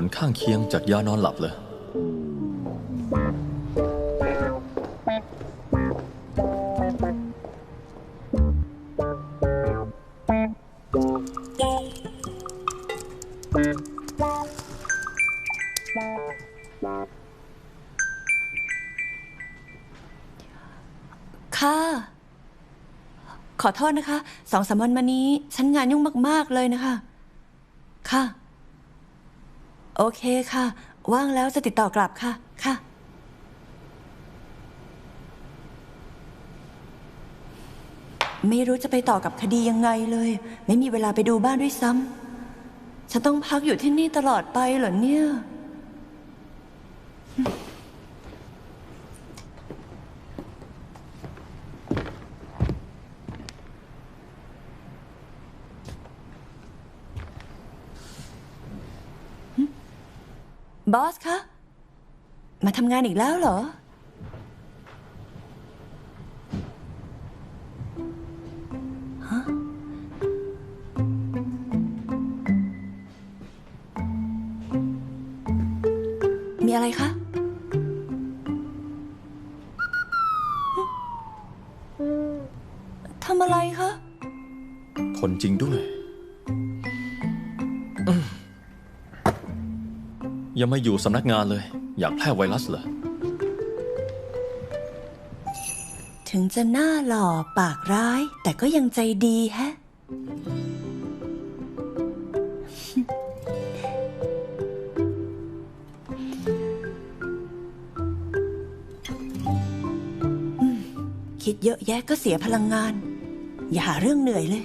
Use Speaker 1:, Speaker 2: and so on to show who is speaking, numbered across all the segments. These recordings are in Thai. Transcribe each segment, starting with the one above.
Speaker 1: ผลข้างเคียงจากยานอนหลับเลย
Speaker 2: ค่ะ ขอโทษนะคะ สองสามวันมานี้ ฉันงานยุ่งมาก ๆ เลยนะคะ ค่ะ โอเคค่ะ ว่างแล้วจะติดต่อกลับค่ะ ค่ะ ไม่รู้จะไปต่อกับคดียังไงเลย ไม่มีเวลาไปดูบ้านด้วยซ้ำฉันต้องพักอยู่ที่นี่ตลอดไปเหรอเนี่ย บอสคะ มาทำงานอีกแล้วเหรอ ฮะ มีอะไรคะ ทำอะไรคะ
Speaker 1: ผลจริงด้วย ยังไม่อยู่สำนักงานเลย อยากแพร่ไวรัสเหรอ
Speaker 2: ถึงจะหน้าหล่อปากร้าย แต่ก็ยังใจดีแฮะ คิดเยอะแยะก็เสียพลังงาน อย่าหาเรื่องเหนื่อยเลย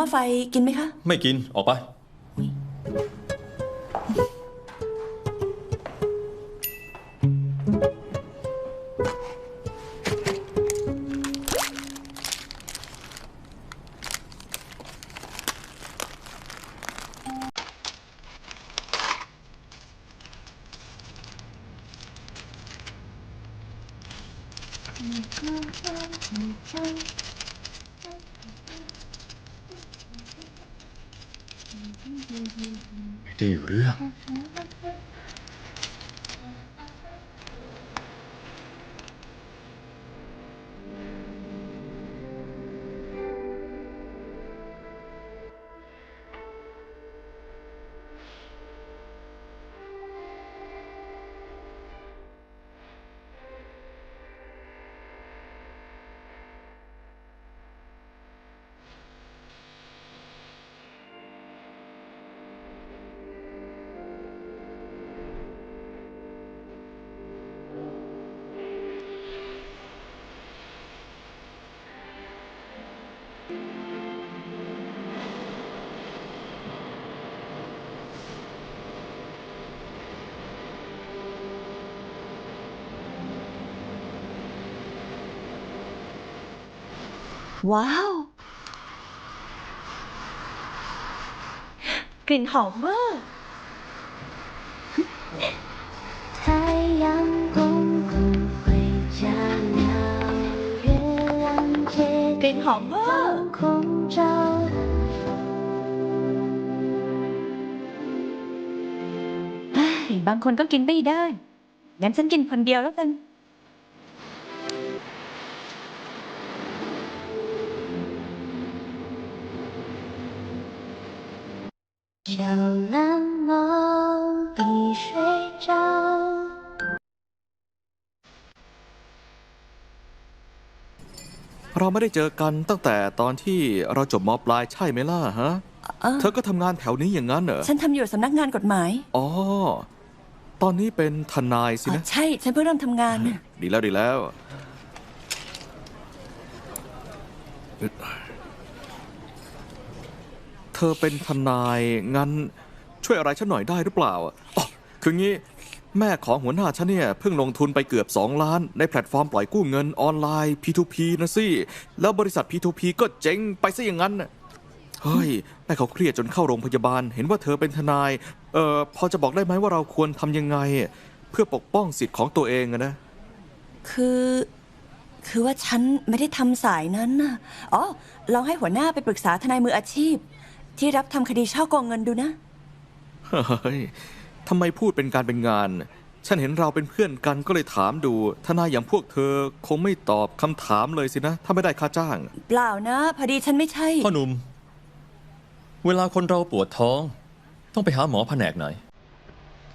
Speaker 2: ำหม้อไฟกินไหมคะ
Speaker 1: ไม่กินออกไป ไม่ได้เรื่
Speaker 2: ว้าว กลิ่นหอมมาก
Speaker 3: 太阳公公回家了，月亮姐
Speaker 2: กลิ่นหอมมาก
Speaker 3: 空照。
Speaker 4: เฮ้ยบางคนก็กินไม่ได้ งั้นฉันกินคนเดียวแล้วกัน
Speaker 3: 小蓝梦已睡着。
Speaker 5: เราไม่ได้เจอกันตั้งแต่ตอนที่เราจบมปลายใช่ไหมล่ะฮะ
Speaker 2: เออ
Speaker 5: เธอก็ทำงานแถวนี้อย่างนั้นเหรอ
Speaker 2: ฉันทำอยู่สำนักงานกฎหมาย
Speaker 5: อ๋อ ตอนนี้เป็นทนายสิ
Speaker 2: อ๋อ
Speaker 5: นะ
Speaker 2: ใช่ ฉันเพิ่งเริ่มทำงานน่ะ
Speaker 5: ดีแล้วดีแล้ว เ ธอเป็นทนาย งั้นช่วยอะไรฉันหน่อยได้หรือเปล่าอ๋อคืองี้แม่ของหัวหน้าฉันเนี่ยเพิ่งลงทุนไปเกือบ 2 ล้าน ในแพลตฟอร์มปล่อยกู้เงินออนไลน์ P2P นะสิ แล้วบริษัท P2P ก็เจ๊งไปซะอย่างนั้น เฮ้ย แม่เขาเครียดจนเข้าโรงพยาบาล เห็นว่าเธอเป็นทนาย เอ่อ พอจะบอกได้ไหมว่าเราควรทำยังไง เพื่อปกป้องสิทธิ์ของตัวเองนะ
Speaker 2: คือ คือว่าฉันไม่ได้ทำสายนั้นนะอ๋อลองให้หัวหน้าไปปรึกษาทนายมืออาชีพ ที่รับทำคดีช่อโกงเงินดูนะ
Speaker 5: เฮ้ยทำไมพูดเป็นการเป็นงาน ฉันเห็นเราเป็นเพื่อนกันก็เลยถามดู ทนายอย่างพวกเธอคงไม่ตอบคำถามเลยสินะ ถ้าไม่ได้ค่าจ้าง
Speaker 2: เปล่านะ พอดีฉันไม่ใช่
Speaker 1: พ่อหนุ่ม เวลาคนเราปวดท้อง ต้องไปหาหมอแผนกไหน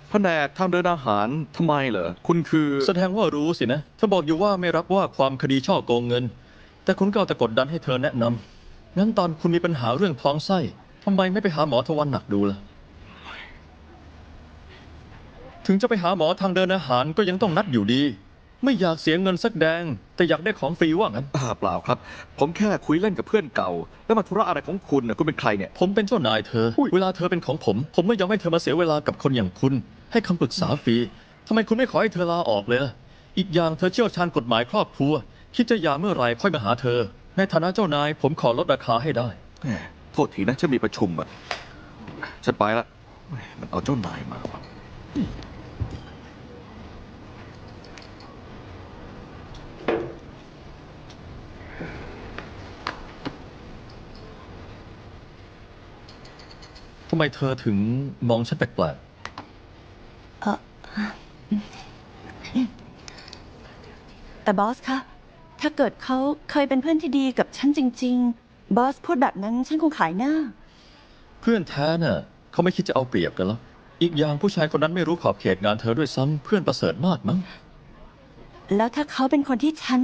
Speaker 5: แผนกทางเดินอาหารทำไมเหรอ คุณคือ
Speaker 1: แสดงว่ารู้สินะเธอบอกอยู่ว่าไม่รับว่าความคดีช่อโกงเงิน แต่คุณก็เอาแต่กดดันให้เธอแนะนำงั้นตอนคุณมีปัญหาเรื่องท้องไส้ ทำไมไม่ไปหาหมอทวันหนักดูล่ะ ถึงจะไปหาหมอทางเดินอาหารก็ยังต้องนัดอยู่ดี ไม่อยากเสียเงินสักแดง แต่อยากได้ของฟรีว่างั้น
Speaker 5: อ่าเปล่าครับ ผมแค่คุยเล่นกับเพื่อนเก่า แล้วมาธุระอะไรของคุณนะคุณเป็นใครเนี่ย
Speaker 1: ผมเป็นเจ้านายเธอ
Speaker 5: อุ้ย
Speaker 1: เวลาเธอเป็นของผม ผมไม่ยอมให้เธอมาเสียเวลากับคนอย่างคุณ ให้คำปรึกษาฟรีทำไมคุณไม่ขอให้เธอลาออกเลยล่ะอีกอย่างเธอเชี่ยวชาญกฎหมายครอบครัว คิดจะหย่าเมื่อไหร่ค่อยมาหาเธอ ในฐานะเจ้านายผมขอลดราคาให้ได้
Speaker 5: แหม โทษทีนะฉันมีประชุมอะฉันไปละแหมมันเอาเจ้านายมาว่ะ
Speaker 1: ทำไมเธอถึงมองฉันแปลก
Speaker 2: แต่บอสคะ ถ้าเกิดเขาเคยเป็นเพื่อนที่ดีกับฉันจริง ๆ บอสพูดแบบนั้นฉันคงขายหน้า
Speaker 1: ๆเพื่อนแท้น่ะเขาไม่คิดจะเอาเปรียบกันแล้วอีกอย่างผู้ชายคนนั้นไม่รู้ขอบเขตงานเธอด้วยซ้ำเพื่อนประเสริฐมากมั้ง
Speaker 2: แล้วถ้าเขาเป็นคนที่ฉัน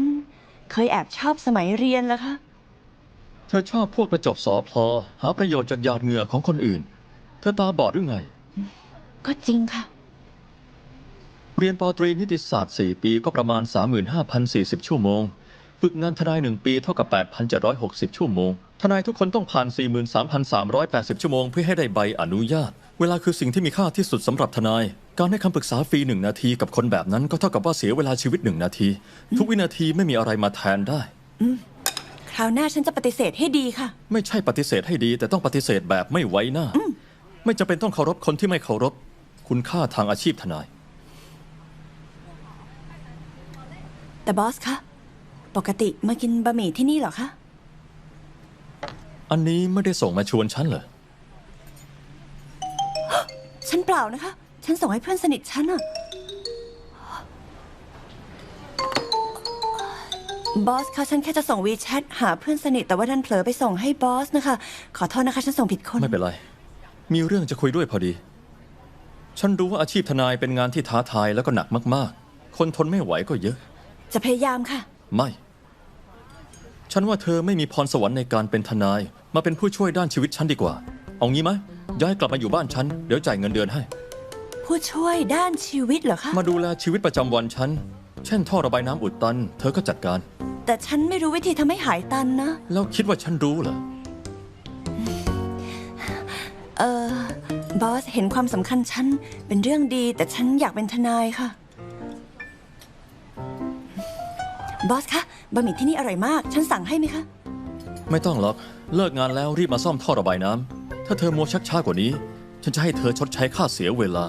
Speaker 2: เคยแอบชอบสมัยเรียนล่ะคะ
Speaker 1: เธอชอบพวกประจบสอพลอหาประโยชน์จากหยาดเหงื่อของคนอื่น เธอตาบอดหรือไง
Speaker 2: ก็จริงค่ะ
Speaker 1: เรียนปอตรีนิติศาสตร์ 4 ปีก็ประมาณ 35,040 ชั่วโมง ฝึกงานทนาย 1 ปีเท่ากับ 8,760 ชั่วโมง ทนายทุกคนต้องผ่าน 43,380 ชั่วโมงเพื่อให้ได้ใบอนุญาต เวลาคือสิ่งที่มีค่าที่สุดสำหรับทนาย การให้คำปรึกษาฟรีหนึ่งนาทีกับคนแบบนั้นก็เท่ากับว่าเสียเวลาชีวิตหนึ่งนาที ทุกวินาทีไม่มีอะไรมาแทนได้
Speaker 2: คราวหน้าฉันจะปฏิเสธให้ดีค่ะ
Speaker 1: ไม่ใช่ปฏิเสธให้ดี แต่ต้องปฏิเสธแบบไม่ไว้หน้า ไม่จำเป็นต้องเคารพคนที่ไม่เคารพ คุณค่าทางอาชีพทนาย
Speaker 2: แต่บอสคะ ปกติมากินบะหมี่ที่นี่เหรอคะ
Speaker 1: อันนี้ไม่ได้ส่งมาชวนฉันเหรอ
Speaker 2: ฉันเปล่านะคะ ฉันส่งให้เพื่อนสนิทฉันอะบอสคะฉันแค่จะส่งวีแชทหาเพื่อนสนิทแต่ว่าดันเผลอไปส่งให้บอสนะคะ ขอโทษนะคะ ฉันส่งผิดคน
Speaker 1: ไม่เป็นไร มีเรื่องจะคุยด้วยพอดี ฉันรู้ว่าอาชีพทนายเป็นงานที่ท้าทายแล้วก็หนักมาก ๆ คนทนไม่ไหวก็เยอะ
Speaker 2: จะพยายามค่ะ
Speaker 1: ไม่ ฉันว่าเธอไม่มีพรสวรรค์ในการเป็นทนาย มาเป็นผู้ช่วยด้านชีวิตฉันดีกว่า เอางี้ไหมย้ายกลับมาอยู่บ้านฉัน เดี๋ยวจ่ายเงินเดือนให้
Speaker 2: ผู้ช่วยด้านชีวิตเหรอคะ
Speaker 1: มาดูแลชีวิตประจำวันฉัน เช่นท่อระบายน้ำอุดตัน เธอก็จัดการ
Speaker 2: แต่ฉันไม่รู้วิธีทำให้หายตันนะ
Speaker 1: แล้วคิดว่าฉันรู้เหรอ
Speaker 2: เออบอสเห็นความสำคัญฉันเป็นเรื่องดีแต่ฉันอยากเป็นทนายค่ะ บอสคะบะหมี่ที่นี่อร่อยมาก ฉันสั่งให้ไหมคะ
Speaker 1: ไม่ต้องหรอก เลิกงานแล้วรีบมาซ่อมท่อระบายน้ำถ้าเธอมัวชักช้ากว่านี้ ฉันจะให้เธอชดใช้ค่าเสียเวลา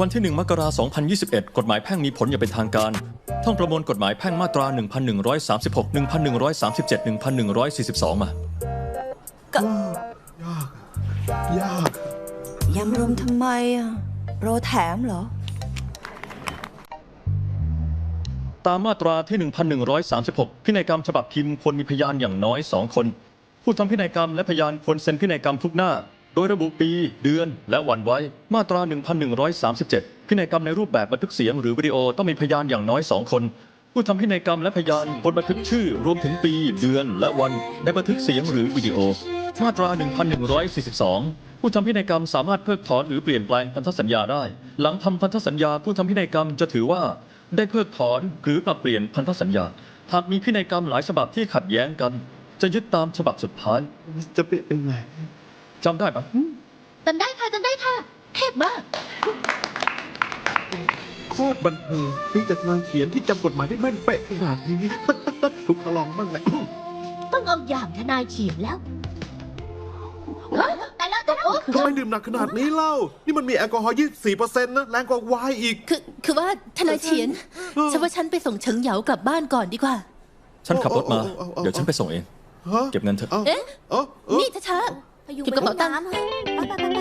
Speaker 1: วันที่ 1 มกราคม 2021 กฎหมายแพ่งมีผลอย่างเป็นทางการ ท่องประมวลกฎหมายแพ่งมาตรา 1136 1137 1142 มา
Speaker 5: ยาก
Speaker 2: ยำรวมทำไมอะโรแถมเหรอ
Speaker 1: ตามมาตราที่ 1136 พินัยกรรมฉบับพิมพ์ควรมีพยานอย่างน้อย 2 คน ผู้ทำพินัยกรรมและพยานควรเซ็นพินัยกรรมทุกหน้า โดยระบุปี เดือน และวันไว้ มาตรา 1137 พินัยกรรมในรูปแบบบันทึกเสียงหรือวิดีโอต้องมีพยานอย่างน้อย2คน ผู้ทำพินัยกรรมและพยานควรบันทึกชื่อ รวมถึงปี เดือน และวันในบันทึกเสียงหรือวิดีโอ มาตรา 1142ผู้ทำพินัยกรรมสามารถเพิกถอนหรือเปลี่ยนแปลงพันธสัญญาได้ หลังทำพันธสัญญา ผู้ทำพินัยกรรมจะถือว่า ได้เพิกถอนหรือปรับเปลี่ยนพันธสัญญา หากมีพินัยกรรมหลายฉบับที่ขัดแย้งกัน จะยึดตามฉบับสุดท้าย
Speaker 6: จะเป็นยังไง
Speaker 1: จำได้ปะ
Speaker 3: จำได้ค่ะจำได้ค่ะเทพมาก
Speaker 6: โคตรบันเทิงนี่จะงานเขียนที่จำกฎหมายได้แม่นเป๊ะขนาดนี้ตัดตัดตัดถูกทดลองบ้างไหม
Speaker 3: ต้องเอาอย่างทนายเฉียนแล้วแต่แล้วแต่แล้ว
Speaker 6: ทำไมดื่มหนักขนาดนี้เล่า นี่มันมีแอลกอฮอล์24%นะแรงกว่าไวน์อีก
Speaker 7: คือคือว่าทนายเฉียนฉันว่าฉันไปส่งเฉิงเหยากลับบ้านก่อนดีกว่า
Speaker 1: ฉันขับรถมา
Speaker 6: เอาเอาเอาเอา
Speaker 1: เดี๋ยวฉันไปส่งเอง
Speaker 6: ฮะ
Speaker 1: เก็บเงินเถอะา
Speaker 7: เอ๊ะ
Speaker 6: เอ้าเอ้า
Speaker 7: นี่ช้า
Speaker 3: พ ยุง
Speaker 7: เก็บกระเป๋าตังค์
Speaker 3: ไปห้อน้ำไปไปไปไป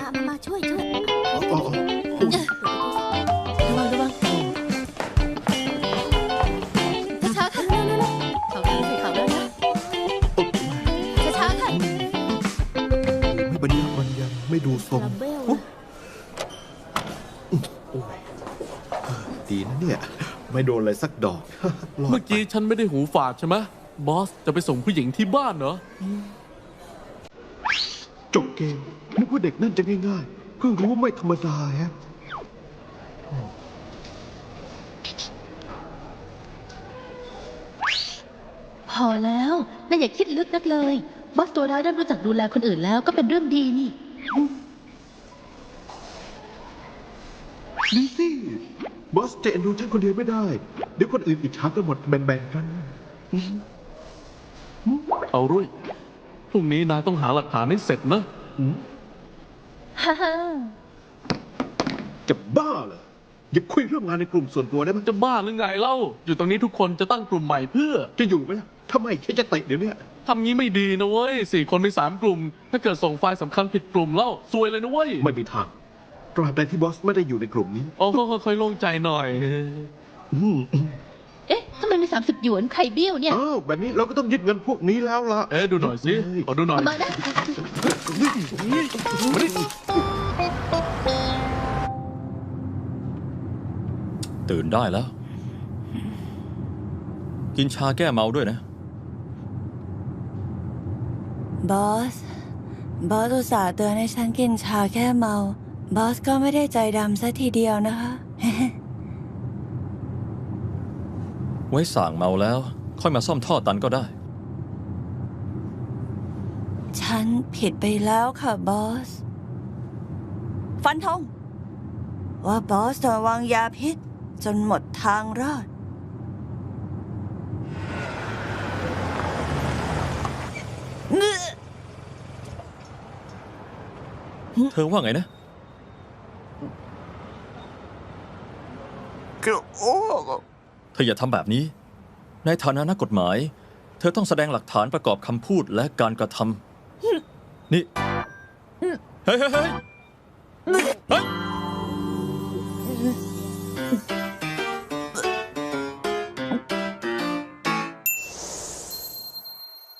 Speaker 3: อะมามาช่วยช่วย
Speaker 6: เอาเอาเอา
Speaker 7: ๆระวังระวังช้าๆค่ะเขาขึ้นใส่เขาแล้วนะช้าๆค่ะ
Speaker 6: ไม่บรรยับบรรยังไม่ดูทรง
Speaker 3: ลัมเบล
Speaker 6: โอ้ยเออดีนะเนี่ย ไม่โดนอะไรสักดอกรอด
Speaker 8: เมื่อกี้ฉันไม่ได้หูฝาดใช่ไหมบอสจะไปส่งผู้หญิงที่บ้านเหรอ
Speaker 6: จบเกมนึกว่าเด็กนั่นจะง่ายๆ เพิ่งรู้ว่าไม่ธรรมดาฮะ
Speaker 7: พอแล้วน่าอย่าคิดลึกนักเลย บอสตัวร้ายเริ่มรู้จักดูแลคนอื่นแล้วก็เป็นเรื่องดีนี่
Speaker 6: ดีสิบอสเจนดูฉันคนเดียวไม่ได้ เดี๋ยวคนอื่นอิจฉากันหมดแบ่งๆกัน
Speaker 8: เอารุ่ย พรุ่งนี้นายต้องหาหลักฐานให้เสร็จนะ
Speaker 7: ฮ่าฮ่า
Speaker 6: จะบ้าเหรออย่าคุยเรื่องงานในกลุ่มส่วนตัวได้ไหม
Speaker 8: จะบ้าหรือไงเล่า อยู่ตรงนี้ทุกคนจะตั้งกลุ่มใหม่เพื่อ
Speaker 6: จะอยู่ไหมล่ะทำไมฉันจะเตะเดี๋ยวเนี้ย
Speaker 8: ทำงี้ไม่ดีนะเว้ยสี่คนในสามกลุ่ม ถ้าเกิดส่งไฟล์สำคัญผิดกลุ่มเล่าซวยเลยนะเว้ย
Speaker 6: ไม่มีทางตราบใดที่บอสไม่ได้อยู่ในกลุ่มนี้
Speaker 8: โอ้ค่อยๆโล่งใจหน่อย
Speaker 6: อืม
Speaker 7: เอ๊ะทำไมมีสามสิบหยวนใครเบี้ยวเนี่ย
Speaker 6: อ้าวแบบนี้เราก็ต้องยึดเงินพวกนี้แล้วล่ะ
Speaker 8: เอ๊ะดูหน่อยสิขอดูหน่อย
Speaker 7: เอามานะ
Speaker 1: ตื่นได้แล้ว กินชาแก้เมาด้วยนะ
Speaker 2: บอส บอสอุตส่าห์เตือนให้ฉันกินชาแค่เมา บอสก็ไม่ได้ใจดำซะทีเดียวนะคะ
Speaker 1: ไว้สั่งเมาแล้ว ค่อยมาซ่อมท่อตันก็ได้
Speaker 2: ฉันผิดไปแล้วค่ะบอส ฟันธงว่าบอสจะวางยาพิษ จนหมดทางรอด
Speaker 1: เธอว่าไงนะ เธออย่าทำแบบนี้ ในฐานะนักกฎหมาย เธอต้องแสดงหลักฐานประกอบคำพูดและการกระทำนี่ เฮ้ยเฮ้ยเฮ้ยเฮ้ย